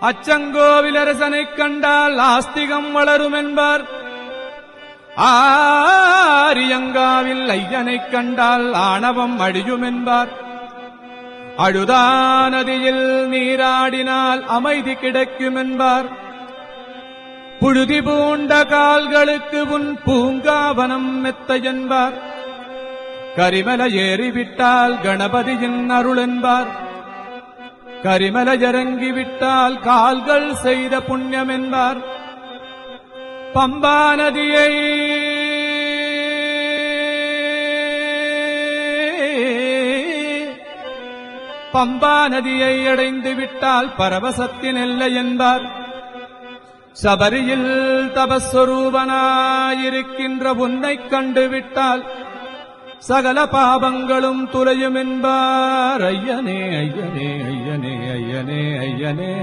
அச்சங்கோவிலரசனைக் கண்டால் ஆஸ்திகம் வளரும் என்பார் ஆரியங்காவில் ஐயனைக் கண்டால் ஆணவம் அழியும் என்பார் அழுதா நீராடினால் அமைதி கிடைக்கும் என்பார் புழுதி பூண்ட கால்களுக்கு உன் பூங்காவனம் மெத்த என்பார் கரிமல ஏறிவிட்டால் கணபதியின் அருள் என்பார் கரிமல இறங்கிவிட்டால் கால்கள் செய்த புண்ணியம் என்பார் பம்பா நதியை பம்பா நதியை அடைந்து விட்டால் பரவசத்தின் எல்லை என்பார். சபரியில் தபஸ்வரூபனாயிருக்கின்ற உன்னைக் கண்டுவிட்டால் சகல பாபங்களும் துலையும் என்பார் ஐயனே ஐயனே ஐயனே ஐயனே ஐயனே.